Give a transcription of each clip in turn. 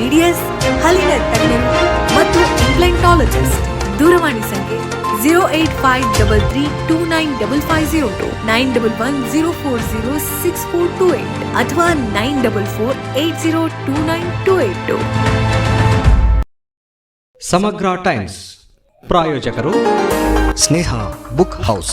BDS ಹಲ್ಲಿನ ತಜ್ಞರು ಮತ್ತು ಇಂಪ್ಲಾಂಟಾಲಜಿಸ್ಟ್ ದೂರವಾಣಿ ಸಂಖ್ಯೆ zero eight five double three two nine double five zero two nine double one zero four zero six four two eight ಅಥವಾ nine double four eight zero two nine two eight two Samagra Times, ಪ್ರಾಯೋಜಕರು, Sneha book house.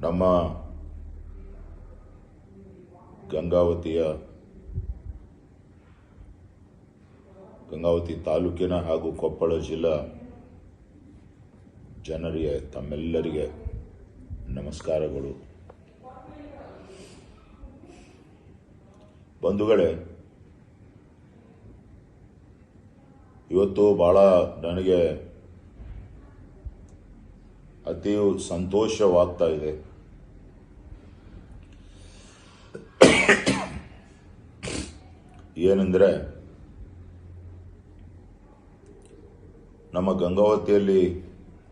ನಮ್ಮ ಗಂಗಾವತಿಯ ಗಂಗಾವತಿ ತಾಲೂಕಿನ ಹಾಗೂ ಕೊಪ್ಪಳ ಜಿಲ್ಲಾ ಜನರಿಗೆ, ತಮ್ಮೆಲ್ಲರಿಗೆ ನಮಸ್ಕಾರಗಳು. ಬಂಧುಗಳೇ, ಇವತ್ತು ಬಹಳ ನನಗೆ ಅತಿ ಸಂತೋಷವಾಗ್ತಾ ಇದೆ. ಏನೆಂದರೆ, ನಮ್ಮ ಗಂಗಾವತಿಯಲ್ಲಿ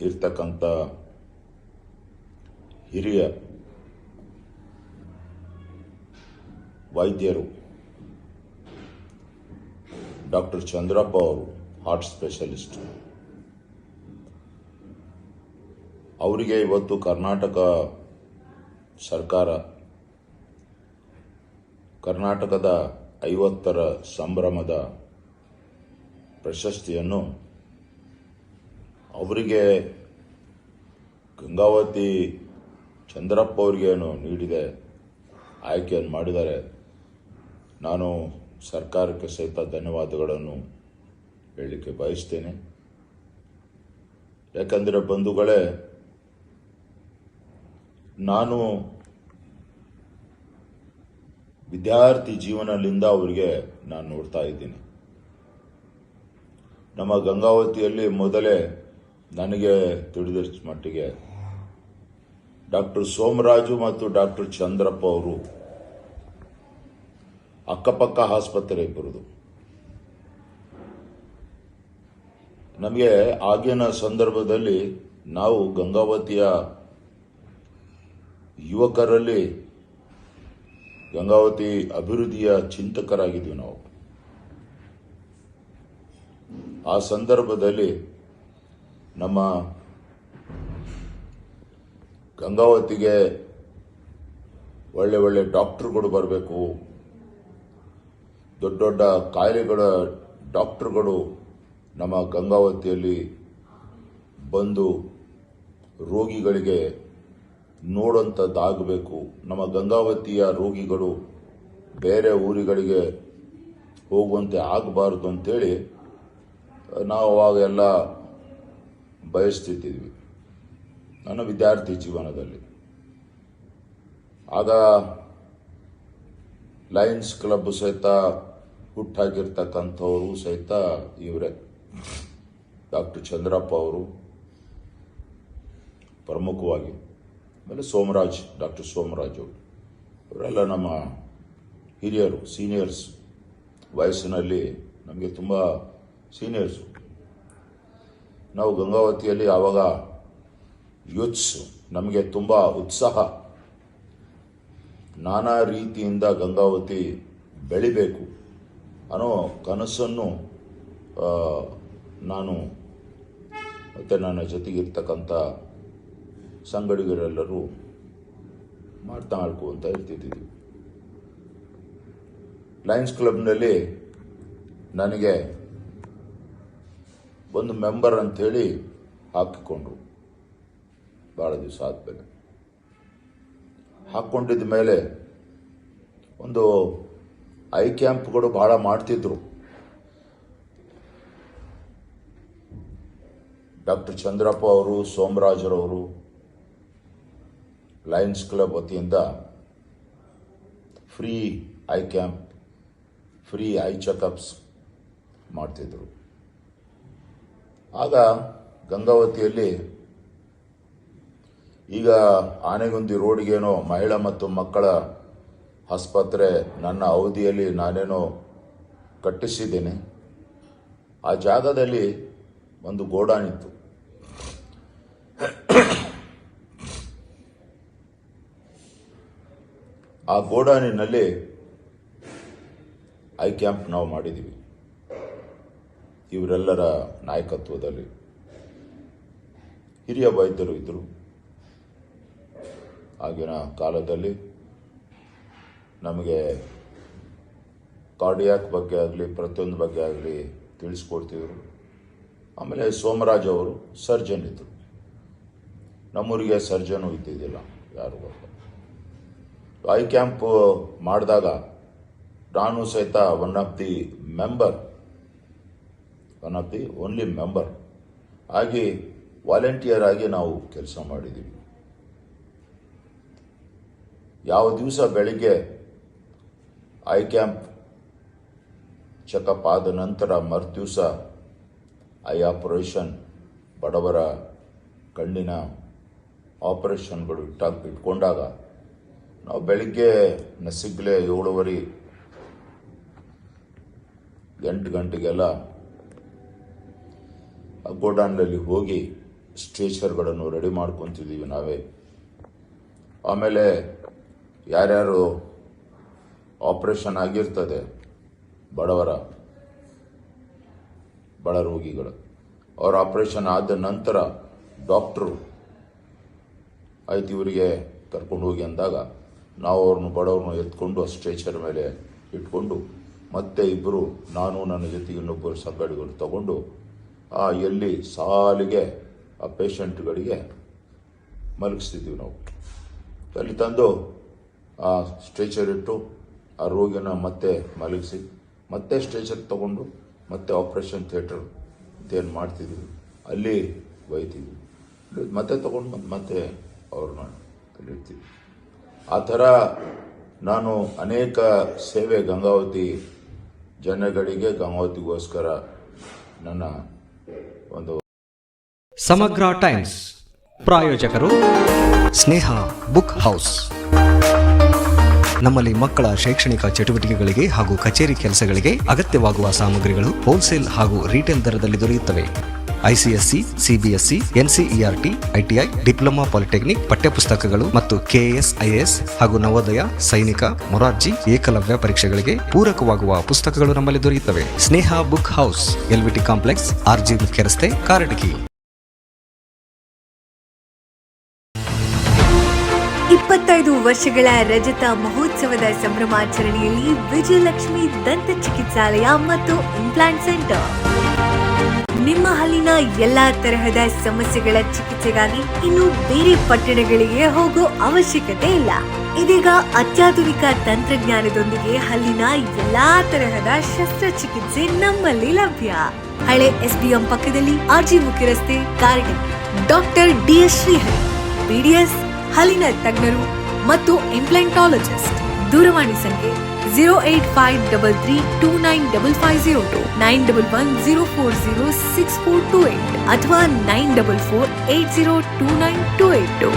ಇರ್ತಕ್ಕಂಥ ಹಿರಿಯ ವೈದ್ಯರು ಡಾಕ್ಟರ್ ಚಂದ್ರಪ್ಪ ಅವರು, ಹಾರ್ಟ್ ಸ್ಪೆಷಲಿಸ್ಟ್. ಅವರಿಗೆ ಇವತ್ತು ಕರ್ನಾಟಕ ಸರ್ಕಾರ, ಕರ್ನಾಟಕದ ಐವತ್ತರ ಸಂಭ್ರಮದ ಪ್ರಶಸ್ತಿಯನ್ನು ಅವರಿಗೆ ಗಂಗಾವತಿ ಚಂದ್ರಪ್ಪ ಅವರಿಗೇನು ನೀಡಿದೆ, ಆಯ್ಕೆಯನ್ನು ಮಾಡಿದ್ದಾರೆ. ನಾನು ಸರ್ಕಾರಕ್ಕೆ ಸಹಿತ ಧನ್ಯವಾದಗಳನ್ನು ಹೇಳಲಿಕ್ಕೆ ಬಯಸ್ತೇನೆ. ಯಾಕಂದರೆ ಬಂಧುಗಳೇ, ನಾನು ವಿದ್ಯಾರ್ಥಿ ಜೀವನದಿಂದ ಅವರಿಗೆ ನಾನು ನೋಡ್ತಾ ಇದ್ದೀನಿ. ನಮ್ಮ ಗಂಗಾವತಿಯಲ್ಲಿ ಮೊದಲೇ ನನಗೆ ತಿಳಿದ ಮಟ್ಟಿಗೆ ಡಾಕ್ಟರ್ ಸೋಮರಾಜು ಮತ್ತು ಡಾಕ್ಟರ್ ಚಂದ್ರಪ್ಪ ಅವರು ಅಕ್ಕಪಕ್ಕ ಆಸ್ಪತ್ರೆ ಇಬ್ಬರದು ನಮಗೆ ಆಗಿನ ಸಂದರ್ಭದಲ್ಲಿ ನಾವು ಗಂಗಾವತಿಯ ಯುವಕರಲ್ಲಿ ಗಂಗಾವತಿ ಅಭಿವೃದ್ಧಿಯ ಚಿಂತಕರಾಗಿದ್ವಿ ನಾವು. ಆ ಸಂದರ್ಭದಲ್ಲಿ ನಮ್ಮ ಗಂಗಾವತಿಗೆ ಒಳ್ಳೆ ಒಳ್ಳೆ ಡಾಕ್ಟರ್ಗಳು ಬರಬೇಕು, ದೊಡ್ಡ ದೊಡ್ಡ ಕಾಯಿಲೆಗಳ ಡಾಕ್ಟರ್ಗಳು ನಮ್ಮ ಗಂಗಾವತಿಯಲ್ಲಿ ಬಂದು ರೋಗಿಗಳಿಗೆ ನೋಡುವಂಥದ್ದಾಗಬೇಕು ನಮ್ಮ ಗಂಗಾವತಿಯ ರೋಗಿಗಳು ಬೇರೆ ಊರುಗಳಿಗೆ ಹೋಗುವಂತೆ ಆಗಬಾರ್ದು ಅಂತೇಳಿ ನಾವು ಆವಾಗ ಎಲ್ಲ ಬಯಸ್ತಿದ್ವಿ ನನ್ನ ವಿದ್ಯಾರ್ಥಿ ಜೀವನದಲ್ಲಿ. ಆಗ ಲಯನ್ಸ್ ಕ್ಲಬ್ ಸಹಿತ ಹುಟ್ಟಾಗಿರ್ತಕ್ಕಂಥವರು ಸಹಿತ ಇವರೇ. ಡಾಕ್ಟರ್ ಚಂದ್ರಪ್ಪ ಅವರು ಪ್ರಮುಖವಾಗಿ. ಆಮೇಲೆ ಸೋಮರಾಜ್, ಡಾಕ್ಟರ್ ಸೋಮರಾಜ್ ಅವರು. ಇವರೆಲ್ಲ ನಮ್ಮ ಹಿರಿಯರು, ಸೀನಿಯರ್ಸ್. ವಯಸ್ಸಿನಲ್ಲಿ ನಮಗೆ ತುಂಬ ಸೀನಿಯರ್ಸು. ನಾವು ಗಂಗಾವತಿಯಲ್ಲಿ ಆವಾಗ ಯೂತ್ಸ್. ನಮಗೆ ತುಂಬ ಉತ್ಸಾಹ. ನಾನಾ ರೀತಿಯಿಂದ ಗಂಗಾವತಿ ಬೆಳಿಬೇಕು ಅನ್ನೋ ಕನಸನ್ನು ನಾನು ಮತ್ತು ನನ್ನ ಜೊತೆಗಿರ್ತಕ್ಕಂಥ ಸಂಗಡಿಗರೆಲ್ಲರೂ ಮಾತನಾಡ್ಕೊಂತ ಇರ್ತಿದ್ವಿ ಲಯನ್ಸ್ ಕ್ಲಬ್ನಲ್ಲಿ ನನಗೆ ಒಂದು ಮೆಂಬರ್ ಅಂಥೇಳಿ ಹಾಕಿಕೊಂಡ್ರು. ಭಾಳ ದಿವಸ ಆದಮೇಲೆ. ಹಾಕ್ಕೊಂಡಿದ್ದ ಮೇಲೆ ಒಂದು ಐ ಕ್ಯಾಂಪ್ಗಳು ಭಾಳ ಮಾಡ್ತಿದ್ರು. ಡಾಕ್ಟರ್ ಚಂದ್ರಪ್ಪ ಅವರು, ಸೋಮರಾಜರವರು ಲಯನ್ಸ್ ಕ್ಲಬ್ ವತಿಯಿಂದ free eye camp free eye checkups ಮಾಡ್ತಿದ್ರು. ಆಗ ಗಂಗಾವತಿಯಲ್ಲಿ ಈಗ ಆನೆಗುಂದಿ ರೋಡ್ಗೇನೋ ಮಹಿಳಾ ಮತ್ತು ಮಕ್ಕಳ ಆಸ್ಪತ್ರೆ ನನ್ನ ಅವಧಿಯಲ್ಲಿ ನಾನೇನೋ ಕಟ್ಟಿಸಿದ್ದೇನೆ. ಆ ಜಾಗದಲ್ಲಿ ಒಂದು ಗೋಡಾನಿತ್ತು ಆ ಗೋಡಾನಿನಲ್ಲಿ ಐ ಕ್ಯಾಂಪ್ ನಾವು ಮಾಡಿದ್ದೀವಿ ಇವರೆಲ್ಲರ ನಾಯಕತ್ವದಲ್ಲಿ. ಹಿರಿಯ ವೈದ್ಯರು ಇದ್ದರು ಆಗಿನ ಕಾಲದಲ್ಲಿ ನಮಗೆ ಕಾರ್ಡಿಯಾಕ್ ಬಗ್ಗೆ ಆಗಲಿ, ಪ್ರತಿಯೊಂದು ಬಗ್ಗೆ ಆಗಲಿ ತಿಳಿಸ್ಕೊಡ್ತಿದ್ರು. ಆಮೇಲೆ ಸೋಮರಾಜ್ ಅವರು ಸರ್ಜನ್ ಇದ್ದರು ನಮ್ಮೂರಿಗೆ ಸರ್ಜನು ಇದ್ದಿದ್ದಿಲ್ಲ, ಯಾರು ಗೊತ್ತ? ಐ ಕ್ಯಾಂಪ್ ಮಾಡಿದಾಗ ನಾನು ಸಹಿತ one of the member one of the only member ಆಗಿ ವಾಲಂಟಿಯರ್ ಆಗಿ ನಾವು ಕೆಲಸ ಮಾಡಿದ್ದೀವಿ. ಯಾವ ದಿವಸ ಬೆಳಿಗ್ಗೆ ಐ ಕ್ಯಾಂಪ್ ಚೆಕಪ್ ಆದ ನಂತರ ಮರುದಿವಸ ಐ ಆಪರೇಷನ್ ಬಡವರ ಕಣ್ಣಿನ ಆಪರೇಷನ್ಗಳು ಇಟ್ಟಾಗ ಇಟ್ಕೊಂಡಾಗ ನಾವು ಬೆಳಿಗ್ಗೆ ನಸಿಗ್ಲೆ ಏಳುವರೆ ಎಂಟು ಗಂಟೆಗೆಲ್ಲ ಆ ಗೋಡಾನ್ನಲ್ಲಿ ಹೋಗಿ ಸ್ಟ್ರೇಚರ್ಗಳನ್ನು ರೆಡಿ ಮಾಡ್ಕೊತಿದ್ದೀವಿ ನಾವೇ. ಆಮೇಲೆ ಯಾರ್ಯಾರು ಆಪರೇಷನ್ ಆಗಿರ್ತದೆ, ಬಡವರ, ಬಡ ರೋಗಿಗಳು, ಅವ್ರ ಆಪರೇಷನ್ ಆದ ನಂತರ ಡಾಕ್ಟ್ರು ಆಯ್ತು ಇವರಿಗೆ ಕರ್ಕೊಂಡು ಹೋಗಿ ಅಂದಾಗ ನಾವು ಅವ್ರನ್ನ ಬಡವ್ರನ್ನ ಎತ್ಕೊಂಡು ಆ ಸ್ಟ್ರೇಚರ್ ಮೇಲೆ ಇಟ್ಕೊಂಡು ಮತ್ತೆ ಇಬ್ಬರು ನಾನು ನನ್ನ ಜೊತೆಗೆ ಇನ್ನೊಬ್ಬರು ಸಂಗಡಿಗಳು ತಗೊಂಡು ಆ ಎಲ್ಲಿ ಸಾಲಿಗೆ ಆ ಪೇಷಂಟ್ಗಳಿಗೆ ಮಲಗಿಸ್ತಿದ್ವಿ ನಾವು. ಅಲ್ಲಿ ತಂದು ಆ ಸ್ಟ್ರೇಚರ್ ಇಟ್ಟು ಆ ರೋಗಿನ ಮತ್ತೆ ಮಲಗಿಸಿ ಮತ್ತೆ ಸ್ಟ್ರೇಚರ್ ತಗೊಂಡು ಮತ್ತೆ ಆಪ್ರೇಷನ್ ಥಿಯೇಟರ್ ಅಂತೇನು ಮಾಡ್ತಿದ್ವಿ. ಅಲ್ಲಿ ಒಯ್ತಿದ್ವಿ ಮತ್ತೆ ತಗೊಂಡು ಮತ್ತೆ ಮತ್ತೆ ಅವ್ರನ್ನ ಇಡ್ತೀವಿ ಆ ಥರ ನಾನು ಅನೇಕ ಸೇವೆ ಗಂಗಾವತಿ ಜನಗಳಿಗೆ ಗಂಗಾವತಿಗೋಸ್ಕರ ನನ್ನ ಒಂದು ಸಮಗ್ರ ಟೈಮ್ಸ್ ಪ್ರಾಯೋಜಕರು ಸ್ನೇಹ ಬುಕ್ ಹೌಸ್. ನಮ್ಮಲ್ಲಿ ಮಕ್ಕಳ ಶೈಕ್ಷಣಿಕ ಚಟುವಟಿಕೆಗಳಿಗೆ ಹಾಗೂ ಕಚೇರಿ ಕೆಲಸಗಳಿಗೆ ಅಗತ್ಯವಾಗುವ ಸಾಮಗ್ರಿಗಳು ಹೋಲ್ಸೇಲ್ ಹಾಗೂ ರಿಟೇಲ್ ದರದಲ್ಲಿ ದೊರೆಯುತ್ತವೆ. ICSE CBSE NCERT, ITI, diploma polytechnic, ಪಠ್ಯಪುಸ್ತಕಗಳು ಮತ್ತು ಕೆಎಎಸ್ ಐಎಎಸ್ ಹಾಗೂ ನವೋದಯ, ಸೈನಿಕ, ಮೊರಾರ್ಜಿ, ಏಕಲವ್ಯ ಪರೀಕ್ಷೆಗಳಿಗೆ ಪೂರಕವಾಗುವ ಪುಸ್ತಕಗಳು ನಮ್ಮಲ್ಲಿ ದೊರೆಯುತ್ತವೆ. Sneha book house, LVT complex, RG ಮುಖ್ಯ ರಸ್ತೆ, ಕಾರಟಗಿ. ಇಪ್ಪತ್ತೈದು ವರ್ಷಗಳ ರಜತ ಮಹೋತ್ಸವದ ಸಂಭ್ರಮಾಚರಣೆಯಲ್ಲಿ ವಿಜಯಲಕ್ಷ್ಮಿ ದಂತ ಚಿಕಿತ್ಸಾಲಯ ಮತ್ತು ಇಂಪ್ಲಾಂಟ್ ಸೆಂಟರ್ ನಿಮ್ಮ ಹಲ್ಲಿನ ಎಲ್ಲಾ ತರಹದ ಸಮಸ್ಯೆಗಳ ಚಿಕಿತ್ಸೆಗಾಗಿ ಇನ್ನು ಬೇರೆ ಪಟ್ಟಣಗಳಿಗೆ ಹೋಗೋ ಅವಶ್ಯಕತೆ ಇಲ್ಲ. ಇದೀಗ ಅತ್ಯಾಧುನಿಕ ತಂತ್ರಜ್ಞಾನದೊಂದಿಗೆ ಹಲ್ಲಿನ ಎಲ್ಲಾ ತರಹದ ಶಸ್ತ್ರಚಿಕಿತ್ಸೆ ನಮ್ಮಲ್ಲಿ ಲಭ್ಯ. ಹಳೆ ಎಸ್ಬಿಎಂ ಪಕ್ಕದಲ್ಲಿ ಆರ್ಜಿ ಮುಖ್ಯ ರಸ್ತೆ card doctor DS Shrihari, BDS ಹಲ್ಲಿನ ತಜ್ಞರು ಮತ್ತು ಇಂಪ್ಲಾಂಟಾಲಜಿಸ್ಟ್ ದೂರವಾಣಿ ಸಂಖ್ಯೆ zero eight five double three two nine double five zero two nine double one zero four zero six four two eight ಅಥವಾ nine double four eight zero two nine two eight two